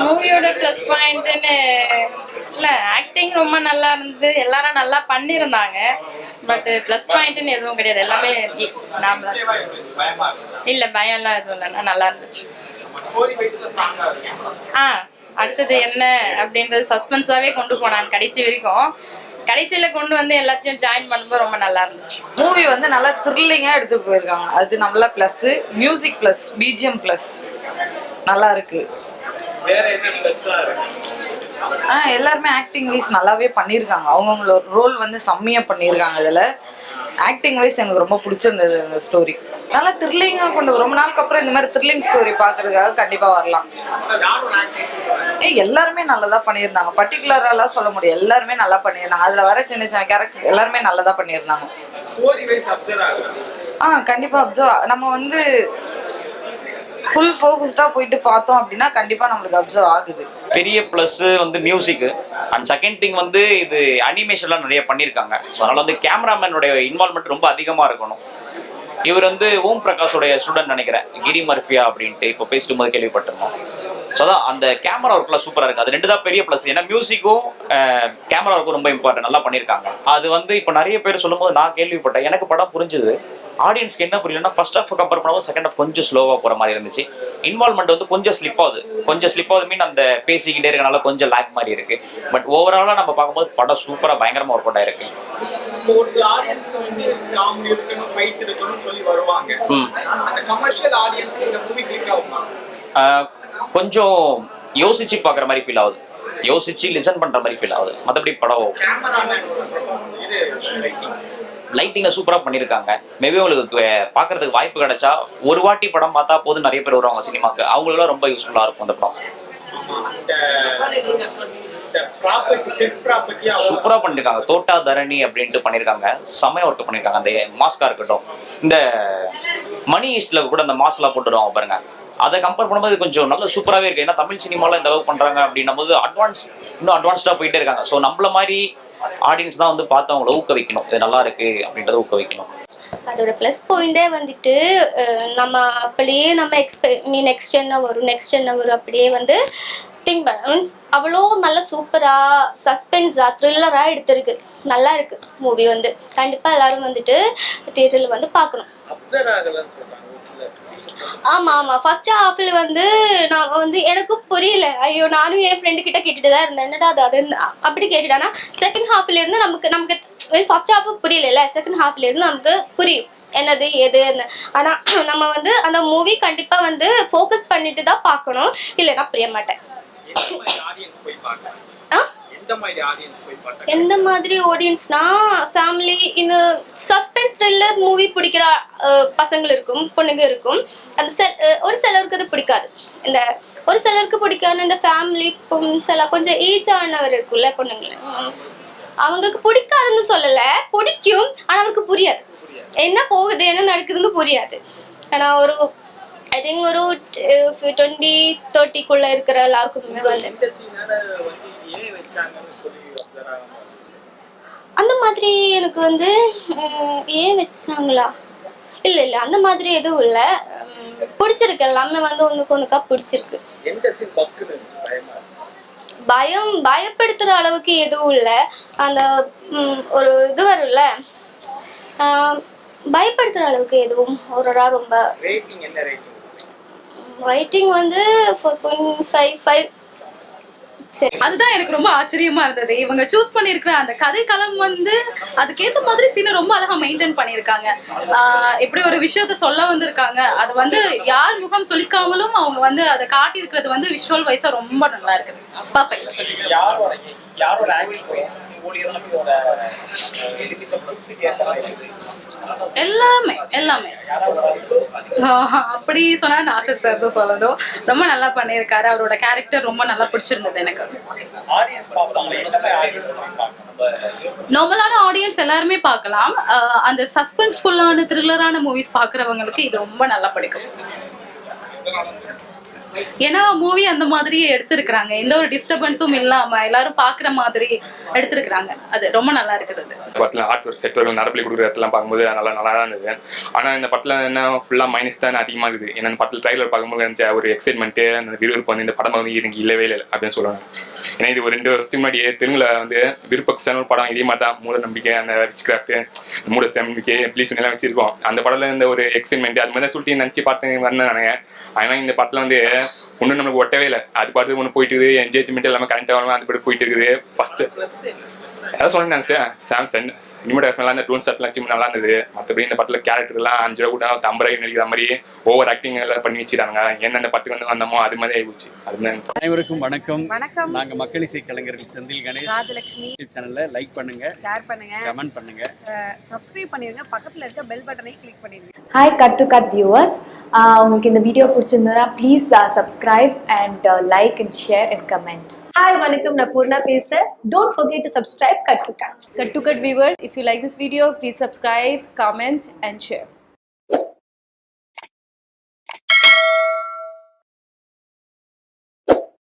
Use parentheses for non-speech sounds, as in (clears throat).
மூவியோட ப்ளஸ் பாயிண்ட்னு இல்லை ஆக்டிங் ரொம்ப நல்லா இருந்தது. எல்லாரும் நல்லா பண்ணியிருந்தாங்க. பட் ப்ளஸ் பாயிண்ட்னு எதுவும் கிடையாது. எல்லாமே நார்மலா இல்லை பயம்லாம் எதுவும் இல்லைன்னா நல்லா இருந்துச்சு. ஆ அடுத்தது என்ன அப்படின்றது சஸ்பென்ஸாகவே கொண்டு போனாங்க கடைசி வரைக்கும். கடைசியில் கொண்டு வந்து எல்லாத்தையும் ஜாயின் பண்ணும்போது ரொம்ப நல்லா இருந்துச்சு. மூவி வந்து நல்லா த்ரில்லிங்காக எடுத்துட்டு போயிருக்காங்க. அது நல்லா plus music plus BGM plus நல்லா இருக்கு? ஆ எல்லாருமே ஆக்டிங் வைஸ் நல்லாவே பண்ணியிருக்காங்க அவங்கவுங்களோட ரோல் வந்து செம்மையாக பண்ணியிருக்காங்க இதில். ஆக்டிங் வைஸ் எனக்கு ரொம்ப பிடிச்சிருந்தது அந்த ஸ்டோரி நல்லா த்ரில்லிங்காக கொண்டு ரொம்ப நாளுக்கு அப்புறம் இந்த மாதிரி த்ரில்லிங் ஸ்டோரி பார்க்கறதுக்காக கண்டிப்பாக வரலாம். ஏய் எல்லாருமே நல்லதா பண்ணியிருந்தாங்க பர்டிகுலராலாம் சொல்ல முடியும் எல்லாருமே நல்லா பண்ணியிருந்தாங்க அதில் வர சின்ன சின்ன கேரக்டர் எல்லாருமே நல்லதா பண்ணியிருந்தாங்க ஆ கண்டிப்பாக அப்சர்வ் நம்ம வந்து ஃபுல் ஃபோக்கஸ்டாக போயிட்டு பார்த்தோம் அப்படின்னா கண்டிப்பாக நம்மளுக்கு அப்சர்வ் ஆகுது. பெரிய ப்ளஸ் வந்து மியூசிக்கு அண்ட் செகண்ட் திங் வந்து இது அனிமேஷன்லாம் நிறைய பண்ணியிருக்காங்க. ஸோ அதனால் வந்து கேமராமேனுடைய இன்வால்மெண்ட் ரொம்ப அதிகமாக இருக்கணும். இவர் வந்து ஓம் பிரகாஷோடைய ஸ்டூடெண்ட் நினைக்கிறேன். கிரி மர்ஃபியா அப்படின்ட்டு இப்போ பேசிட்டு போது கேள்விப்பட்டிருந்தோம். ஸோ அதான் அந்த கேமரா ஒர்க்லாம் சூப்பராக இருக்குது அது ரெண்டு தான் பெரிய ப்ளஸ் ஏன்னா மியூசிக்கும் கேமரா ஒர்க்கும் ரொம்ப இம்பார்ட்டன்ட் நல்லா பண்ணியிருக்காங்க. அது வந்து இப்போ நிறைய பேர் சொல்லும்போது நான் கேள்விப்பட்டேன். எனக்கு படம் புரிஞ்சுது. ஆடியன்ஸ்க்கு என்ன புரியலன்னா ஃபர்ஸ்ட் ஹாஃப் கம்பேர் பண்ணும்போது செகண்ட் ஹாஃப் கொஞ்சம் ஸ்லோவாக போகிற மாதிரி இருந்துச்சு. இன்வால்மெண்ட் வந்து கொஞ்சம் ஸ்லிப் ஆகுது. கொஞ்சம் ஸ்லிப் ஆகுது மீன் அந்த பேசிக்கிட்டே இருக்கனால கொஞ்சம் லேக் மாதிரி இருக்கு. பட் ஓவராலாக நம்ம பார்க்கும்போது படம் சூப்பராக பயங்கரமாக ஒர்க் அவுட் ஆயிருக்கு. இப்போ ஒரு சில ஆடியன்ஸ் வந்து காமெடி இருக்கணும் ஃபைட் இருக்கணும்னு சொல்லி வருவாங்க. ம். அந்த கமர்ஷியல் ஆடியன்ஸ் இந்த மூவி கிளிக் ஆகுமா? ஆஹ் கொஞ்சம் யோசிச்சு பார்க்குற மாதிரி ஃபீல் ஆகுது. யோசிச்சு லிசன் பண்ணுற மாதிரி ஃபீல் ஆகுது. மற்றபடி படம் லைட்டிங்கில் சூப்பராக பண்ணியிருக்காங்க மேபி உங்களுக்கு வே- பார்க்கறதுக்கு வாய்ப்பு கிடைச்சா ஒரு வாட்டி படம் பார்த்தா போதும் நிறைய பேர் வருவாங்க சினிமாக்கு. அவங்களெல்லாம் ரொம்ப யூஸ்ஃபுல்லாக இருக்கும் அந்த படம். சூப்பராக பண்ணியிருக்காங்க தோட்டா தரணி அப்படின்ட்டு பண்ணியிருக்காங்க செம்மையாக ஒர்க் பண்ணியிருக்காங்க அந்த eh, மாஸ்காக இருக்கட்டும். இந்த மணி ஈஸ்டில் கூட அந்த மாஸ்க்லாம் போட்டுருவாங்க பாருங்க. அதை கம்பேர் பண்ணும்போது கொஞ்சம் நல்ல சூப்பராகவே இருக்கு. ஏன்னா தமிழ் சினிமாவில் இந்த அளவுக்கு பண்ணுறாங்க அப்படின்னும் போது அட்வான்ஸ் இன்னும் அட்வான்ஸ்டாக போயிட்டே இருக்காங்க. ஸோ நம்மள மாதிரி ஆடியன்ஸ் தான் வந்து பார்த்து அவங்கள ஊக்குவிக்கணும். இது நல்லா இருக்கு அப்படின்றத ஊக்குவிக்கணும். அதோட ப்ளஸ் பாயிண்டே வந்துட்டு நம்ம அப்படியே நம்ம எக்ஸ்பெக்ட் நீ நெக்ஸ்ட் என்ன வரும் நெக்ஸ்ட் என்ன வரும் அப்படியே வந்து திங்க் பண்ண மீன்ஸ் அவ்வளோ நல்ல சூப்பராக சஸ்பென்ஸாக த்ரில்லராக எடுத்திருக்கு. நல்லா இருக்கு மூவி வந்து. கண்டிப்பாக எல்லாரும் வந்துட்டு தியேட்டரில் வந்து பார்க்கணும். ஆமாம் ஆமாம் ஃபர்ஸ்ட் ஹாஃபில் வந்து நான் வந்து எனக்கும் புரியல. ஐயோ நானும் என் ஃப்ரெண்டு கிட்ட கேட்டுட்டு தான் இருந்தேன். என்னடா அது? அப்படி கேட்டுட்டானா செகண்ட் ஹாஃப்ல இருந்து நமக்கு நமக்கு ஃபர்ஸ்ட் ஹாஃப் புரியல செகண்ட் ஹாஃப்ல இருந்து நமக்கு புரியும். என்னது எது ஆனால் (clears throat) நம்ம வந்து அந்த மூவி கண்டிப்பாக வந்து ஃபோக்கஸ் பண்ணிட்டு தான் பார்க்கணும். இல்லைன்னா புரிய மாட்டேன். எந்த மாதிரி ஆடியன்ஸ்னா ஃபேமிலி இந்த சஸ்பென்ஸ் த்ரில்லர் மூவி பிடிக்கிற பசங்கள் இருக்கும் பொண்ணுங்க இருக்கும் அந்த ஒரு சிலருக்கு அது பிடிக்காது. இந்த ஒரு சிலருக்கு பிடிக்காது இந்த ஃபேமிலி சில கொஞ்சம் ஏஜ் ஆனவர் இருக்குல்ல பொண்ணுங்கள. அவங்களுக்கு பிடிக்காதுன்னு சொல்லலை பிடிக்கும் ஆனால் அவருக்கு புரியாது. என்ன போகுது என்ன நடக்குதுன்னு புரியாது. ஆனால் ஒரு ஐ திங்க் ஒரு டுவெண்ட்டி தேர்ட்டிக்குள்ளே இருக்கிற எல்லாருக்குமே அந்த மாதிரி எனக்கு வந்து ஏன் வச்சாங்களா? இல்லை இல்லை அந்த மாதிரி எதுவும் இல்லை. பிடிச்சிருக்கு. எல்லாமே வந்து ஒன்றுக்கு ஒன்றுக்கா பிடிச்சிருக்கு. பயமா பயப்படுத்துகிற அளவுக்கு எதுவும் இல்லை. அந்த ஒரு இது வரும்ல. பயப்படுத்துகிற அளவுக்கு எதுவும் ஒரு ரொம்ப ரேட்டிங் வந்து ஃபோர் பாயிண்ட் ஃபைவ் ஃபைவ் அதுதான் எனக்கு ரொம்ப ஆச்சரியமா இருந்தது. இவங்க சூஸ் பண்ணியிருக்கிற அந்த கதை களம் வந்து அதுக்கேற்ற மாதிரி சீனை ரொம்ப அழகா மெயின்டைன் பண்ணியிருக்காங்க. இப்படி ஒரு விஷயத்த சொல்ல வந்திருக்காங்க. அது வந்து யார் முகம் சொல்லிக்காமலும் அவங்க வந்து அதை காட்டியிருக்கிறது வந்து விஷுவல் வைஸா ரொம்ப நல்லா இருக்குது பர்ஃபெக்ட் எல்லாமே எல்லாமே. அப்படி சொன்னா நாசர் சார் தான் சொல்லணும். ரொம்ப நல்லா பண்ணியிருக்காரு. அவரோட கேரக்டர் ரொம்ப நல்லா பிடிச்சிருந்தது எனக்கு. ஆடியன்ஸ் நார்மலான ஆடியன்ஸ் எல்லாருமே பார்க்கலாம். அந்த சஸ்பென்ஸ்ஃபுல்லான த்ரில்லரான மூவிஸ் பார்க்குறவங்களுக்கு இது ரொம்ப நல்லா பிடிக்கும். ஏன்னா மூவி அந்த மாதிரியே எடுத்திருக்கிறாங்க. எந்த ஒரு டிஸ்டர்பன்ஸும் இல்லாம எல்லாரும் பாக்குற மாதிரி எடுத்திருக்கிறாங்க. அது ரொம்ப நல்லா இருக்குது இந்த ஆர்ட் ஒர்க் செட் ஒர்க் கொடுக்குற இடத்துலாம் பார்க்கும்போது நல்லா நல்லா தான் இருந்தது. ஆனா இந்த படத்துல என்ன ஃபுல்லா மைனஸ் தான் அதிகமா இருக்குது. ஏன்னா இந்த ட்ரைலர் பார்க்கும்போது இருந்துச்சு ஒரு எக்ஸைட்மெண்ட் அந்த விறுவிறுப்பு வந்து இந்த படம் வந்து இருக்கு இல்லவே இல்லை அப்படின்னு சொல்லுவாங்க. ஏன்னா இது ஒரு ரெண்டு வருஷத்துக்கு முன்னாடி தெலுங்குல வந்து விருப்பக்சன் ஒரு படம் இதே மாதிரி தான். மூட நம்பிக்கை அந்த ரிச் கிராஃப்ட் மூட நம்பிக்கை ப்ளீஸ் எல்லாம் வச்சிருக்கோம். அந்த படத்துல இந்த ஒரு எக்ஸைட்மெண்ட் அது மாதிரி சொல்லிட்டு நினைச்சு பார்த்து வந்தேன் நானு ஆனால் இந்த படத்தில் வந்து ஒன்றும் நம்மளுக்கு ஒட்டவே இல்லை. அது பாட்டு ஒன்று போயிட்டு இருக்குது என்ஜாய்மெண்ட் எல்லாமே கரண்ட் ஆகாம அந்த பாட்டு போயிட்டு இருக்குது ஃபர்ஸ்ட் அதான் சொன்னேன் சார் சாம் சினிமாட்டோகிராஃபி நல்லா இந்த ட்ரோன் ஷாட்லாம் வச்சு நல்லா இருந்தது. மற்றபடி இந்த படத்தில் கேரக்டர்லாம் அஞ்சு ரூபா கூட ரூபாய் நடிக்கிற மாதிரி ஓவர் ஆக்டிங் எல்லாம் பண்ணி வச்சுட்டாங்க என்ன இந்த படத்துக்கு வந்து வந்தோமோ அது மாதிரி ஆயிடுச்சு அதுதான் அனைவருக்கும் வணக்கம். வணக்கம். நாங்க மக்கள் இசை கலைஞர்கள் செந்தில் கணேஷ். ராஜலட்சுமி சேனல்ல லைக் பண்ணுங்க. ஷேர் பண்ணுங்க. கமெண்ட் பண்ணுங்க. சப்ஸ்கிரைப் பண்ணிருங்க. பக்கத்துல இருக்க பெல் பட்டனை கிளிக் பண்ணிருங்க. Hi cut to cut viewers உங்களுக்கு இந்த வீடியோ பிடிச்சிருந்ததுன்னா please subscribe and like and share and comment hi வணக்கம் நான் பூர்ணா பேசுறேன் don't forget to subscribe cut to cut Cut to cut viewers, if you like this video, please subscribe, comment and share.